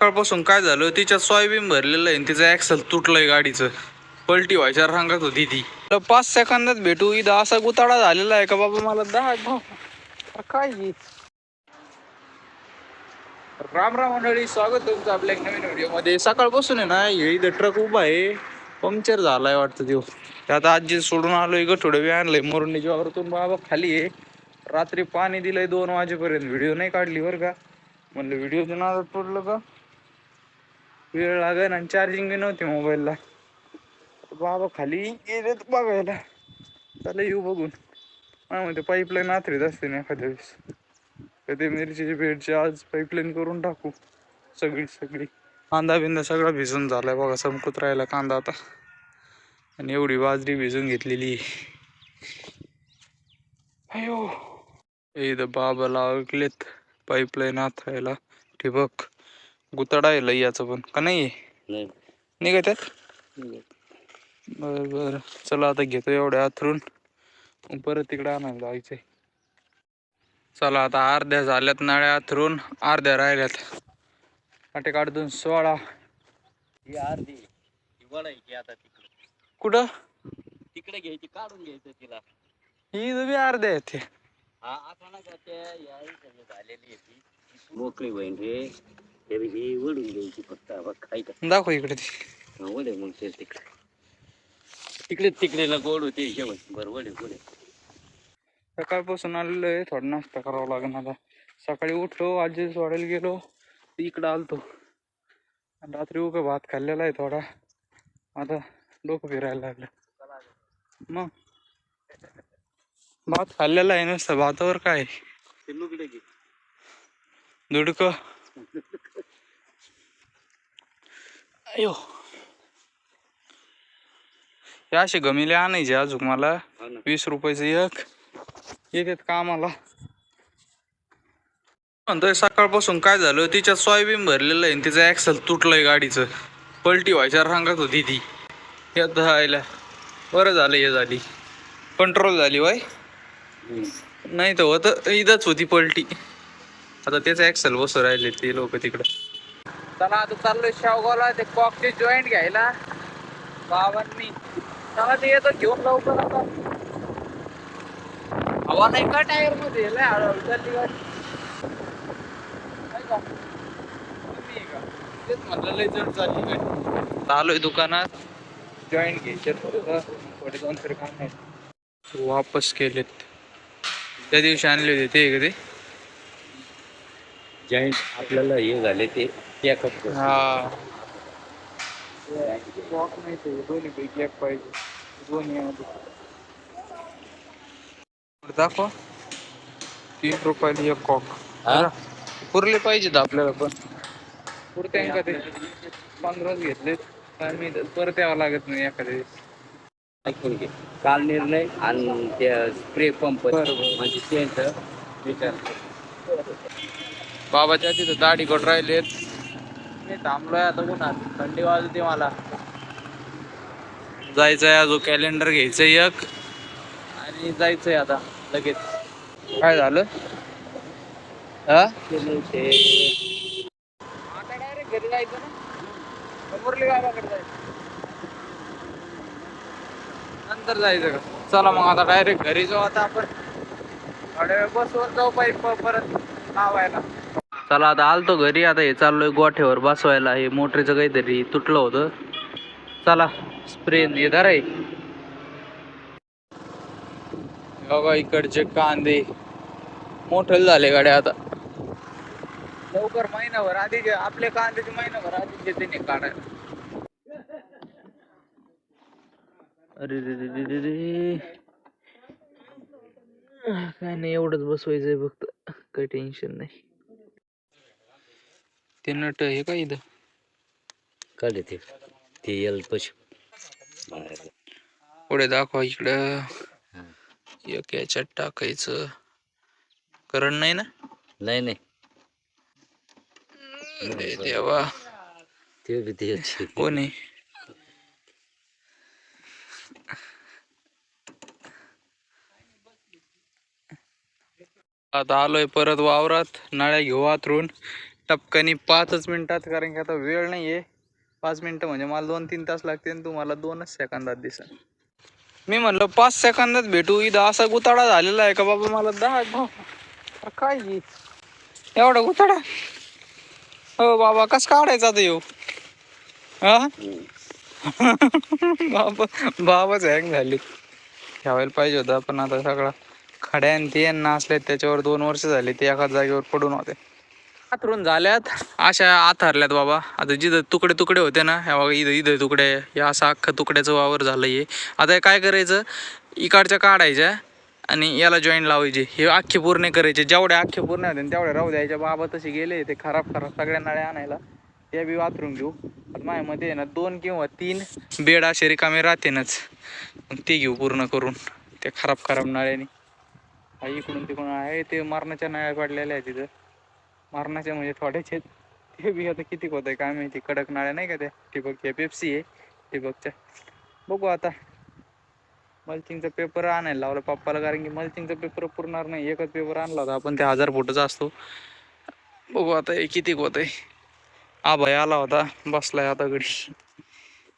सकाळपासून काय झालं? तिच्यात सोयाबीन भरलेलं आहे आणि तिचं ॲक्सल तुटलंय गाडीचं. पलटी व्हायच्या रांगात होती ती. तर पाच सेकंदात भेटू इथं असा गुताडा झालेला आहे का बाबा मला दहा भाऊ? काय राम राम मंडळी स्वागत तुमचं आपल्या एक नवीन व्हिडिओमध्ये. सकाळपासून आहे ना हे इथं ट्रक उभा आहे. पंक्चर झालाय वाटतं तो ते आता आजी सोडून आलोय थोडं वेळ आणलंय मोरणी ज्वावरतून बाबा खाली आहे. रात्री पाणी दिलंय दोन वाजेपर्यंत. व्हिडिओ नाही काढली बरं का? म्हणलं व्हिडिओ देणार पडलं का? वेळ लागेल आणि चार्जिंग बी नव्हती मोबाईलला बाबा खाली गेलेत बघायला. चला येऊ बघून. मला म्हणते पाईपलाईन आथरीत असते ना एखाद्या वेळेस. कधी मिरचीची भेटची आज पाईपलाईन करून टाकू. सगळी सगळी. कांदा बिंदा सगळा भिजून झालाय बघा संपत राहिला कांदा आता. आणि एवढी बाजरी भिजून घेतलेली अयो. इथं बाबा लागलेत पाईपलाईन आथरायला ठिबक. गुतडा आहे लई याचं पण. का नाही? नाही. निघत आहेत बर बर. चला आता घेतो एवढ्या आथरून परत तिकडे आणायला जायचंय. चला आता अर्ध्या झाल्यात नळ्या आथरून अर्ध्या राहिल्यात. काटे काढून सोळा. ही अर्धी. वळायची आता तिकडे. कुठं? तिकडे घ्यायची काढून घ्यायचं तिला. ही बी अर्ध्या आहेत ते. हा आता ना का त्या या इकडे झालेली आहे ती. मोकळी होईन रे. हे घ्यायची फक्त बघ दाखव इकडे ती. वळे मग ते तिकडे. तिकडे तिकडे ना गोड होते जेवण बरं वळे वळे सकाळपासून आलेलो आहे थोडा नाश्ता करावा लागेल आता. सकाळी उठलो आजी सोडायला गेलो इकडं आलतो. रात्री उभं भात खाल्लेला आहे थोडा. आता डोकं फिरायला लागलं. मग? भात खाल्लेला आहे नुसतं. भातावर काय? ते लुगडे घे. दुडक. अयो. हे असे गमिले आणायचे अजून मला. वीस रुपयाचं एक. येतात कामाला. म्हणतोय सकाळपासून काय झालं? तिच्यात सोयाबीन भरलेलं आहे आणि तिचं ॲक्सल तुटलंय गाडीचं. पलटी व्हायच्या रांगात होती ती. यात धायला बरं झालं हे झाली. कंट्रोल झाली वाय. नाही तर होत. इथंच होती पलटी. आता तेच ॲक्सल बसू राहिले ते लोक तिकडं. चला आता चाललोय शेवगावला. ते कॉकचे जॉईंट घ्यायला. बाबांनी. चला ते येतो घेऊन लवकर आता. हवा नाही का टायरमध्ये लय हळूहळू चालली गाडी. नाही का? कमी आहे का? तेच म्हणलं लय जड चालली गाडी. आलोय दुकानात. जॉईंट घ्यायचे थोडे दोन तरी काम नाही वापस केलेत. त्या दिवशी आणले होते ते का ते? जॉईंट आपल्याला हे झाले ते पॅकअप हा. नाही ते दोन्ही पैकी एक पाहिजे. दोन्ही यामध्ये. दाखवा. तीन रुपयाला एक कॉक हा? पुरले पाहिजेत आपल्याला पण. पुरते का ते? पंधराच घेतले. मी परत यावं लागत नाही एखाद्या वेळेस. ऐकून घे. काल निर्णय आणि त्या स्प्रे पंप बरोबर. म्हणजे त्यांचं विचार बाबाच्या तिथं दाढी कोट राहिलेत. मी थांबलोय आता उन्हात. थंडी वाजते मला. जायचंय अजून कॅलेंडर घ्यायचंय एक. आणि जायचंय आता लगेच. काय झालं? हा? आता डायरेक्ट घरी जायचं ना? मुरली गावाकडे जायचं. नंतर जायचं का? चला मग आता डायरेक्ट घरी जाऊ आता आपण. थोड्या वेळ बसवर जाऊ पाहिजे परत लावायला चला आता आलतो घरी आता हे चाललोय गोठ्यावर बसवायला. हे मोटरीचं काहीतरी तुटलं होतं. चला स्प्रे हे धराय बघा इकडचे कांदे. मोठे झाले गाड्या आता. लवकर महिनाभर आधी जे- आपल्या कांद्याचे महिनाभर आधी घेते नाही काढायला. अरे रे रे रे रे रे. काय नाही एवढंच बसवायचंय फक्त. काही टेन्शन नाही. ते नट हे काय इथं? काढले ते. ते यल पशु पुढे दाखवा इकडं. एक याच्यात टाकायचं. करण नाही ना? नाही नाही. अरे देवा. ते बी तेच कोण? आता आलोय परत वावरात. नळ्या घेऊ आतरून टपकनी पाचच मिनटात कारण की आता वेळ नाही आहे पाच मिनटं म्हणजे मला दोन तीन तास लागते आणि तुम्हाला दोनच सेकंदात दिसेल. मी म्हणलं पाच सेकंदात भेटू इथं असा गुताडा झालेला आहे का बाबा? मला दहा भाऊ. काय एवढा गुताडा? हो बाबा कस काढायचा आता येऊ हा? बाबा बाबाच हँग झाली. ठेवायला पाहिजे होता पण आता सगळा खड्या आणि ते ना असले त्याच्यावर दोन वर्ष झाले ते एका जागेवर पडून होते. आथरून झाल्यात. अशा आत हरल्यात बाबा. आता जिथं तुकडे तुकडे होते ना ह्या बघा इथं इथं तुकडे या असं अख्खं तुकड्याचं वावर झालं हे. आता काय करायचं? इकडच्या काढायच्या आणि याला जॉईन लावायचे. हे अख्खे पूर्ण करायचे. जेवढे अख्खे पूर्ण होते ना तेवढे राहू द्यायच्या बाबा तसे गेले ते खराब खराब सगळ्या नळ्या आणायला. त्या बी वाथरून घेऊ. आता माझ्यामध्ये आहे ना दोन किंवा तीन बेड असे रिकामे राहतेनच. मग ते घेऊ पूर्ण करून त्या खराब खराब नळ्याने. इकडून तिकडून आहे ते मरणाच्या नळ्या पडलेल्या आहेत तिथं. मरणाच्या म्हणजे थोड्याचे ते बी आता किती होत आहे काय माहिती कडक नाळ्या नाही का त्या ठिबकच्या पेप्सी आहे ठिबकच्या. बघू आता. मल्चिंगचा पेपर आणायला लावला पप्पाला कारण की मल्चिंगचा पेपर पुरणार नाही. एकच पेपर आणला होता आपण ते हजार फुटाचा असतो. बघू आता हे किती होत आहे आभाय आला होता बसलाय आता घडी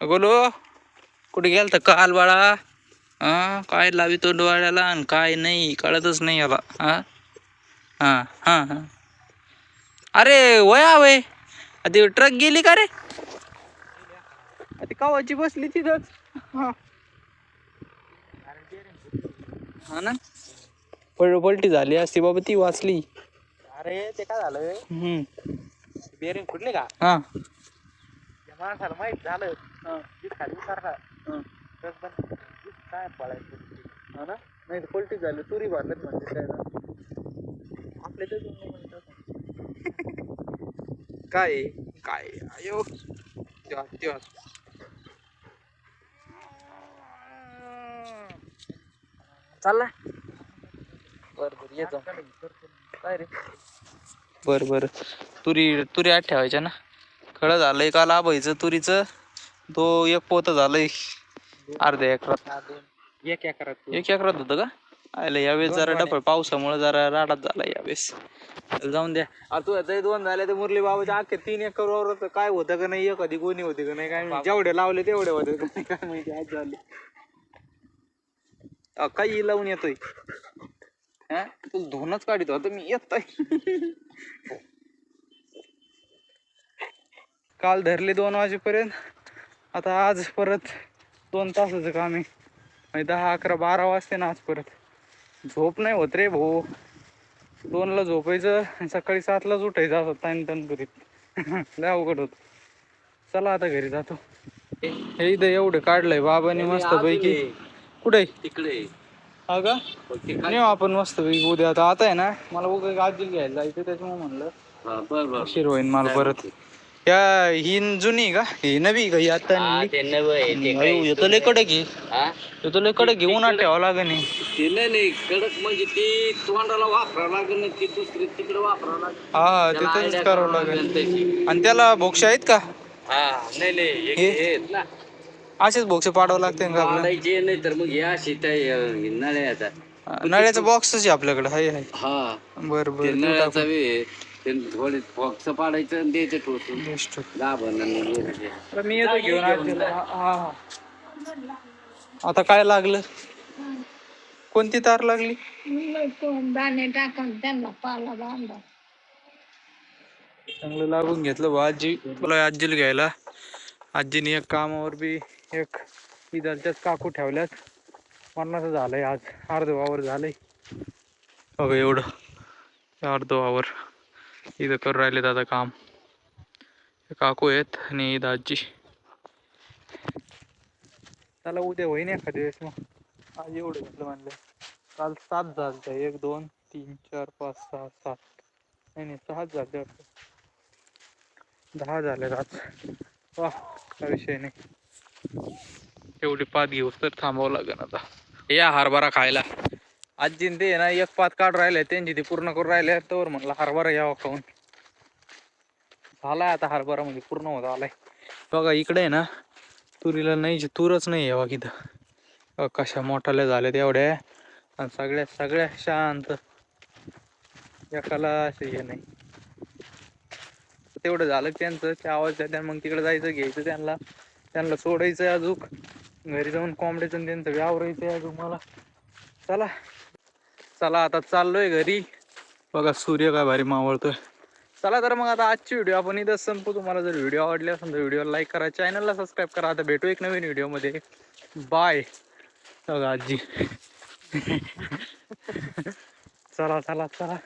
बोलो कुठे गेल तर काल बाळा? हा काय लावितो डोळ्याला आणि काय नाही कळतच नाही याला हा? हा हा हा. अरे वया वय. ते ट्रक गेली का रे? कावाची बसली तिथंच. हा. हा ना? पल पलटी झाली असती बाबा ती वाचली. अरे ते काय झालं? हम्म. बेरिंग फुटले का? हा. माणसाला माहीत झालं. ती खाली उतरला हा. पण काय पळायचं हा ना? नाही तर पलटी झाली तुरी भरल्यात म्हणजे काय ना आपल्या तर. काय? काय आहे? अयो तेव्हा तेव्हा. चालला बर बर ये जाऊ. काय रे? बर बर. तुरी तुरी आत ठेवायच्या ना. खळं झालंय काल आबाईचं तुरीचं? तो एक पोत झालंय. अर्ध्या एकरात. एक एकरात एक एकरात होतं का? आयला यावेळेस जरा डफळ पावसामुळे जरा राडात झाला यावेळेस. जाऊन द्या. आता तू आता दोन झाले ते मुरली बाबाच्या अख्खे तीन एकर वर काय होतं का नाही एखादी गोणी होती का नाही काय माहिती. जेवढे लावले तेवढे होते का नाही काय माहिती आज झाले. काही लावून येतोय? हा? तू धुवूनच काढित होता मी येतोय. काल धरले दोन वाजेपर्यंत आता आज परत दोन तासाचं काम आहे. म्हणजे दहा अकरा बारा वाजते ना आज परत. झोप नाही होत रे भाऊ. दोनला झोपायचं आणि सकाळी सातलाच उठायचं असं ताण ताण करीत. लय अवघड होत. चला आता घरी जातो. हे इथं एवढं काढलंय बाबांनी मस्त पैकी. कुठे तिकडे हा का? नेऊ आपण मस्त पैकी उद्या. आता आता आहे ना मला उद्या आजी घ्यायला जायचं त्याच्यामुळे म्हणलं. बर होईन मला परत. या ही जुनी का? ही नवी का? ही आता आणली? ते नव आहे ते अयो, तर लय कडक आहे. हा? तर लय कडक आहे उन्हात ठेवावं लागेल. हे. ते नाही नाही कडक म्हणजे ती तोंडाला वापरावं लागेल ना ती दुसरी तिकडे वापरावं लागेल. हा ते त्याला तसंच idea करावं करावं लागेल. लागेल त्याची. आणि त्याला भोक्ष आहेत का? हा नाही नाही एक हे? हे आहेत ना. असेच भोक्ष पाडावं लागते का आपल्याला? वाढायचे नाही तर मग या शिता नळ्या आता हा, नळ्याचं. बॉक्सच आहे आपल्याकडे हाय हाय. हा. बर ते बर नळ्याचा ते थोडे फॉक्स पाडायचं आणि द्यायचं ठोसून. बेस्ट. गाभण तर मी येतो घेऊन आजीला. हा हा. आता काय लागलं? कोणती तार लागली? दाणे टाकून त्यांना पाला बांधा. चांगलं लागून घेतलं बा आजी. तुला आजीला घ्यायला. आजीने एक कामावर बी एक इथलच्याच काकू ठेवल्यात. मरणाचं झालंय आज. अर्ध वावर झालंय. बघा एवढं. अर्ध वावर इथं करू राहिले दादा काम। काकू आहेत आणि इथं आजी त्याला उद्या होईन एखाद्या वेळेस मग. आज एवढं घेतलं म्हणलं. काल सात झालं एक दोन तीन चार पाच सहा सात. नाही नाही सहाच झाले वाटतं. दहा झाले आज. वा काय विषय नाही. एवढी पात घेऊ तर थांबावं लागेल आता. या हरभरा खायला. आजीन ते ना एक पात काढ राहिले त्यांची ते पूर्ण करून राहिले तर म्हणलं हरभरा यावा खाऊन. झालाय आता हरभरा म्हणजे पूर्ण होत आलाय. बघा इकडे आहे ना तुरीला नाही तूरच नाही यावा किथं कशा मोठाल्या झाल्यात एवढ्या. आणि सगळ्या सगळ्या शांत. एकाला असे हे नाही. तेवढं झालं त्यांचं ते आवाज द्या मग तिकडे जायचं घ्यायचं त्यांना. त्यांना सोडायचं अजून. घरी जाऊन कोंबड्याचं त्यांचं व्यावरायचं अजून मला. चला. चला आता चाललोय घरी. बघा सूर्य काय भारी मावळतोय. चला तर मग आता आजची व्हिडिओ आपण इथं संपू तुम्हाला जर व्हिडिओ आवडली असेल तर व्हिडिओला लाईक करा चॅनलला सबस्क्राईब करा. आता भेटू एक नवीन व्हिडिओमध्ये बाय बघा आजी. चला चला चला.